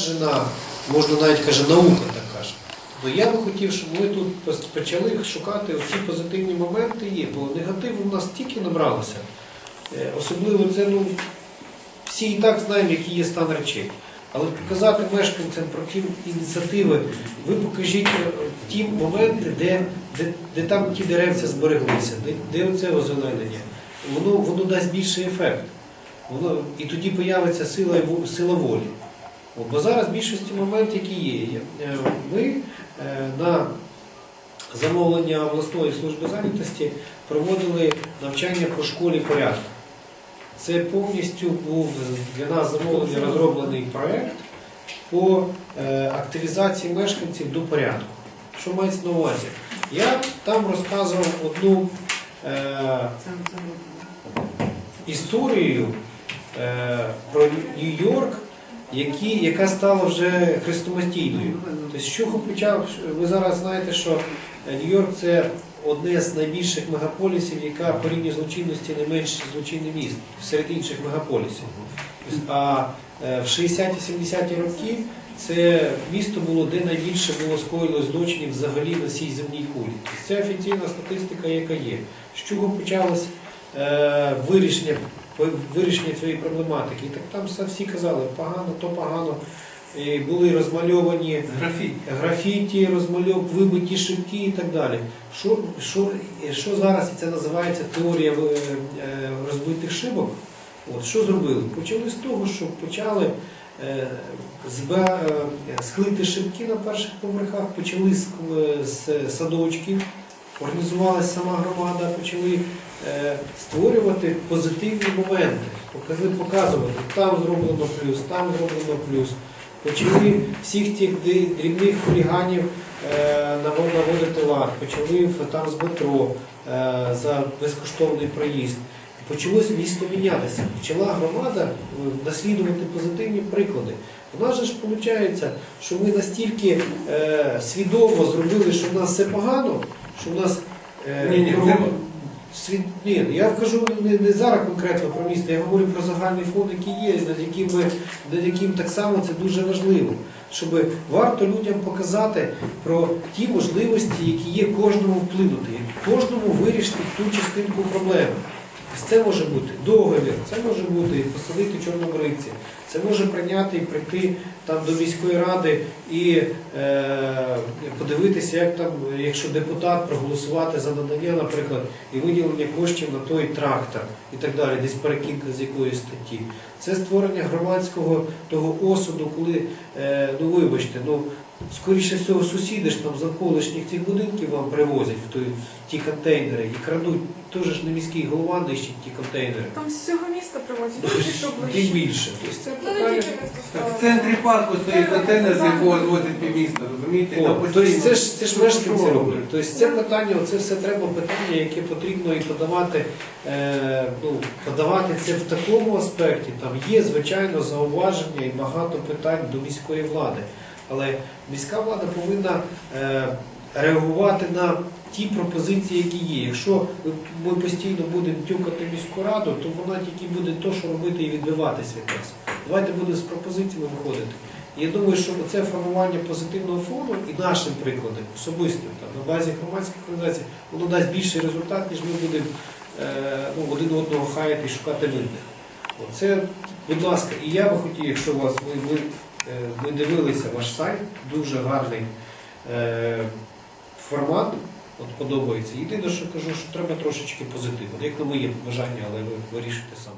Жена, можна навіть каже, наука так каже. Ну я би хотів, щоб ми тут почали шукати ті позитивні моменти є, бо негативу в нас тільки набралося. Е, Особливо це, ну, всі і так знаємо, який є стан речей. Але показати мешканцям про ті ініціативи, ви покажіть е, ті моменти, де, де, де там ті деревця збереглися, де, де оце озеленення. Воно, воно дасть більший ефект. Воно, і тоді появиться сила, сила волі. Бо зараз в більшості моментів, які є, е, ми е, на замовлення обласної служби зайнятості проводили навчання по школі порядку. Це повністю був для нас замовлення розроблений проект по е, активізації мешканців до порядку. Що мається на увазі? Я там розказував одну е, історію е, про Нью-Йорк, які, яка стала вже хрестоматійною. Тобто, чого почав, ви зараз знаєте, що Нью-Йорк це одне з найбільших мегаполісів, яка по рівні злочинності найменше злочинне місто серед інших мегаполісів. Тобто, А е, в 60-70-ті роки це місто було, де найбільше було скоєно злочинів взагалі на цій земній кулі. Тобто, Це офіційна статистика, яка є. З чого почалось е, вирішення, вирішення цієї проблематики? І так там всі казали, погано, то погано. І були розмальовані Графіт. графіті, розмальов, вибиті шибки і так далі. Що, що, що зараз це називається теорія е, е, розбитих шибок? От, що зробили? Почали з того, що почали е, зба, е, склити шибки на перших поверхах, почали з, з садочків, організувалася сама громада, почали е, створювати позитивні моменти, покази- показувати, там зроблено плюс, там зроблено плюс. Почали всіх тих дрібних хуліганів е, наводити лад, почали там з метро е, за безкоштовний проїзд. Почалось місто мінятися. Почала громада е, наслідувати позитивні приклади. У нас же ж виходить, що ми настільки е, свідомо зробили, що в нас все погано, що в нас е, Ні, ні, треба- Світ... Ні, я кажу не, не зараз конкретно про місто, я говорю про загальний фонд, який є, над яким, ми, над яким так само це дуже важливо. Щоб варто людям показати про ті можливості, які є кожному вплинути, кожному вирішити ту частинку проблеми. Це може бути договір, це може бути посадити чорнобривці, це може прийняти і прийти там до міської ради і е, подивитися, як там, якщо депутат проголосувати за надання, наприклад, і виділення коштів на той трактор і так далі, десь перекидка з якоїсь статті. Це створення громадського того осуду, коли, е, ну вибачте, ну скоріше всього сусіди ж там з навколишніх цих будинків вам привозять в, той, в ті контейнери і крадуть. Теж ж не міський голова нищить ті контейнери. Там з всього міста привозять, Ну, що Тим ближче. більше. Тобто це Ну, не питання. тільки місто Так в центрі парку стоїть контейнер, з якого звозять півміста, розумієте? О, там Тобто постійно- це ж це ж мешканці роблять. Тобто це питання, це все треба питання, яке потрібно і подавати, е, ну, подавати це в такому аспекті. Там є, звичайно, зауваження і багато питань до міської влади. Але міська влада повинна е, реагувати на ті пропозиції, які є. Якщо ми постійно будемо тюкати міську раду, то вона тільки буде то, що робити і відбиватися від нас. Давайте будемо з пропозиціями виходити. Я думаю, що це формування позитивного фону і нашим прикладом, особистим, там, на базі громадських організацій, воно дасть більший результат, ніж ми будемо е, ну, один одного хаяти і шукати винних. Це, будь ласка, і я би хотів, якщо вас ви, ви, е, ви дивилися ваш сайт, дуже гарний е, формат, от подобається. Єдине, що кажу, що треба трошечки позитиву. Як на моє бажання, але ви вирішите саме.